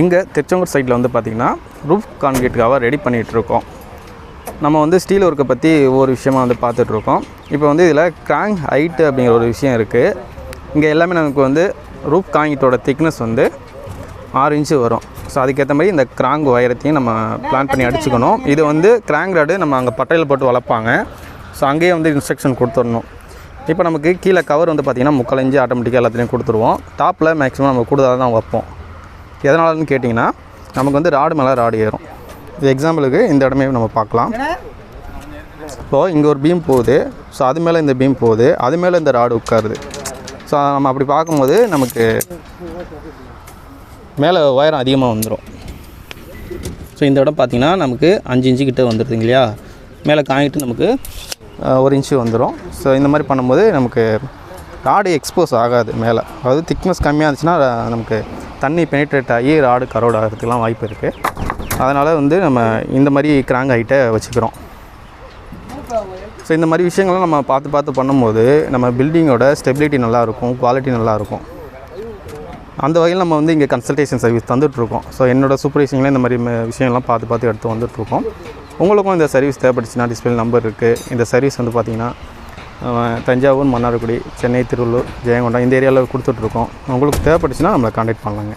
இங்கே திருச்செங்கூர் சைட்டில் வந்து பார்த்திங்கன்னா ரூஃப் கான்கிரீட்டுக்காக ரெடி பண்ணிகிட்ருக்கோம். நம்ம வந்து ஸ்டீல் ஒர்க்கை பற்றி ஒவ்வொரு விஷயமா வந்து பார்த்துட்ருக்கோம். இப்போ வந்து இதில் கிராங்க் ஹைட்டு அப்படிங்கிற ஒரு விஷயம் இருக்குது இங்கே எல்லாமே நமக்கு வந்து ரூஃப் காங்கிட்டோட திக்னஸ் வந்து ஆறு இன்ச்சு வரும். ஸோ அதுக்கேற்ற மாதிரி இந்த கிராங்க் உயரத்தையும் நம்ம பிளான் பண்ணி அடிச்சுக்கணும். இது வந்து கிராங்க் ராடு நம்ம அங்கே பட்டையில் போட்டு வளர்ப்பாங்க. ஸோ அங்கேயே வந்து இன்ஸ்ட்ரக்ஷன் கொடுத்துடணும். இப்போ நமக்கு கீழே கவர் வந்து பார்த்திங்கன்னா முக்கால் இன்ச்சு ஆட்டோமேட்டிக்காக எல்லாத்துலேயும் கொடுத்துருவோம். டாப்பில் மேக்ஸிமம் நம்ம கூடுதலாக தான் வைப்போம். எதனாலன்னு கேட்டிங்கன்னா நமக்கு வந்து ராடு மேலே ராடு ஏறும். இது எக்ஸாம்பிளுக்கு இந்த இடமே நம்ம பார்க்கலாம். இப்போது இங்கே ஒரு பீம் போகுது. ஸோ அது மேலே இந்த பீம் போகுது. அது மேலே இந்த ராடு உட்காருது. ஸோ நம்ம அப்படி பார்க்கும்போது நமக்கு மேலே உயரம் அதிகமாக வந்துடும் ஸோ இந்த இடம் பார்த்திங்கன்னா நமக்கு அஞ்சு இன்ச்சு கிட்ட வந்துடுது இல்லையா? மேலே காங்கிட்டு நமக்கு ஒரு இன்ச்சு வந்துடும் ஸோ இந்த மாதிரி பண்ணும்போது நமக்கு ராடு எக்ஸ்போஸ் ஆகாது மேலே. அதாவது திக்னஸ் கம்மியாக இருந்துச்சுன்னா நமக்கு தண்ணி பெனிட்ரேட் ஆகி ராடு கரோட் ஆகிறதுக்கெலாம் வாய்ப்பு இருக்குது அதனால் வந்து நம்ம இந்த மாதிரி கிராங்க் ஹைட்டை வச்சுக்கிறோம். ஸோ இந்த மாதிரி விஷயங்கள்லாம் நம்ம பார்த்து பார்த்து பண்ணும்போது நம்ம பில்டிங்கோட ஸ்டெபிலிட்டி நல்லாயிருக்கும் குவாலிட்டி நல்லாயிருக்கும் அந்த வகையில் நம்ம வந்து இங்கே கன்சல்டேஷன் சர்வீஸ் தந்துட்டுருக்கோம். ஸோ என்னோட சூப்பர்வைசிங்கில் இந்த மாதிரி விஷயம்லாம் விஷயங்கள்லாம் பார்த்து பார்த்து எடுத்து வந்துட்டுருக்கோம். உங்களுக்கும் இந்த சர்வீஸ் தேவைப்பட்டுச்சுன்னா டிஸ்பிளே நம்பர் இருக்குது இந்த சர்வீஸ் வந்து பார்த்திங்கன்னா தஞ்சாவூர் மன்னார்குடி சென்னை திருவள்ளூர் ஜெயங்கொண்டம் இந்த ஏரியாவில் கொடுத்துட்ருக்கோம். உங்களுக்கு தேவைப்பட்டுச்சுன்னா நம்மளை காண்டாக்ட் பண்ணலாங்க.